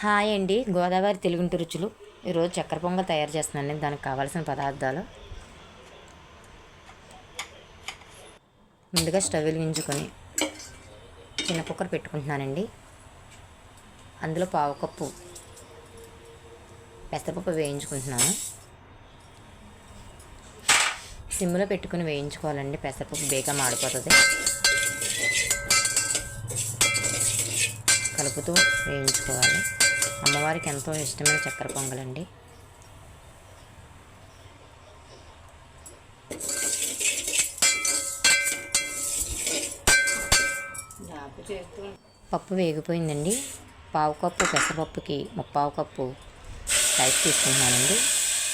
Hi అండి. గోదావరి తెలుగుంటి రుచులు. ఈరోజు చక్కెర పొంగల్ తయారు చేస్తున్నాను. దానికి కావాల్సిన పదార్థాలు. ముందుగా స్టవ్ వెలిగించుకొని చిన్న కుక్కర్ పెట్టుకుంటున్నానండి. అందులో పావు కప్పు పెసరపప్పు వేయించుకుంటున్నాను. సిమ్లో పెట్టుకుని వేయించుకోవాలండి. పెసరపప్పు బేగా మాడిపోతుంది. కలుపుతూ వేయించుకోవాలి. అమ్మవారికి ఎంతో ఇష్టమైన చక్కెర పొంగలండి. పప్పు వేగిపోయిందండి. పావు కప్పు పెసరపప్పుకి ముప్పావు కప్పు రైస్ తీసుకుంటున్నానండి.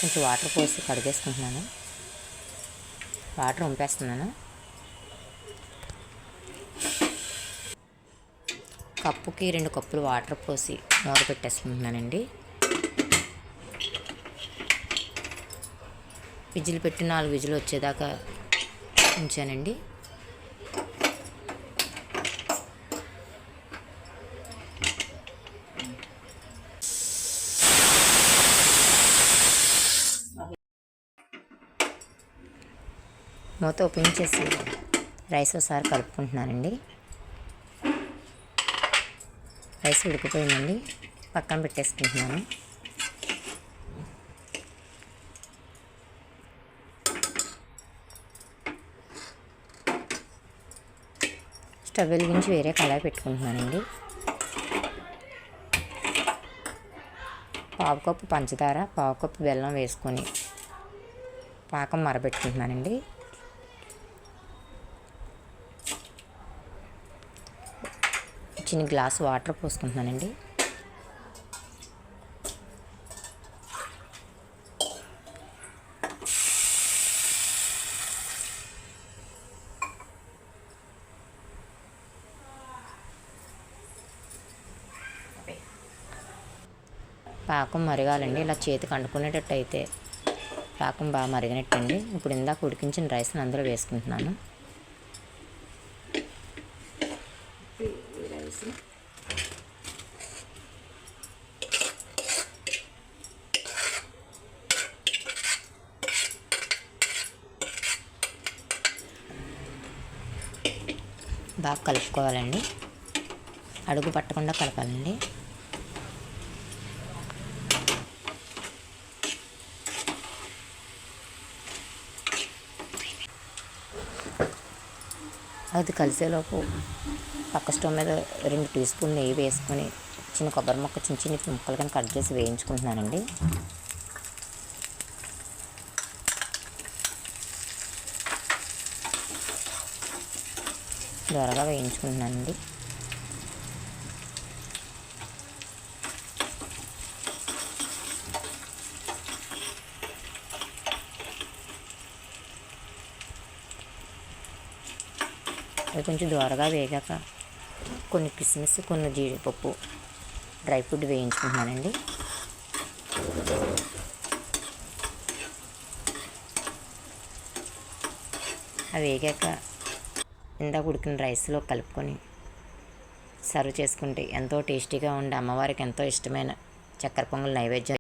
కొంచెం వాటర్ పోసి కడిగేసుకుంటున్నాను. వాటర్ ఉంపేస్తున్నాను కప్పుకి రెండు కప్పులు వాటర్ పోసి మూత పెట్టేసుకుంటున్నానండి విజిల్ పెట్టి నాలుగు విజిల్ వచ్చేదాకా ఉంచానండి. మూత ఓపెన్ చేసి రైస్ ఒకసారి కలుపుకుంటున్నానండి. రైస్ ఉడికిపోయిందండి. పక్కన పెట్టేసుకుంటున్నాను. స్టవ్ వెలిగించి వేరే కళాయి పెట్టుకుంటున్నానండి. పావు కప్పు పంచదార పావు కప్పు బెల్లం వేసుకొని పాకం మరబెట్టుకుంటున్నానండి. చిన్న గ్లాస్ వాటర్ పోసుకుంటున్నానండి. పాకం మరగాలండి. ఇలా చేతికి అంటుకునేటట్టు అయితే పాకం బాగా మరిగినట్టండి. ఇప్పుడు ఇందాక ఉడికించిన రైస్ని అందులో వేసుకుంటున్నాను. బాగా కలుపుకోవాలండి. అడుగు పట్టకుండా కలపాలండి. అది కలిసేలోపు పక్క స్టవ్ మీద రెండు టీ స్పూన్ నెయ్యి వేసుకొని చిన్న కొబ్బరి మొక్క చిన్న చిన్న ముక్కలు కానీ కట్ చేసి వేయించుకుంటున్నానండి. త్వరగా వేయించుకుంటున్నానండి అది కొంచెం దూరగా వేగాక కొన్ని కిస్మిస్ కొన్ని జీడిపప్పు డ్రై ఫ్రూట్ వేయించుకుంటున్నానండి. అవి వేగాక ఇందాక ఉడికిన రైస్లో కలుపుకొని సర్వ్ చేసుకుంటే ఎంతో టేస్టీగా ఉండే అమ్మవారికి ఎంతో ఇష్టమైన చక్కెర పొంగల్ నైవేద్యం.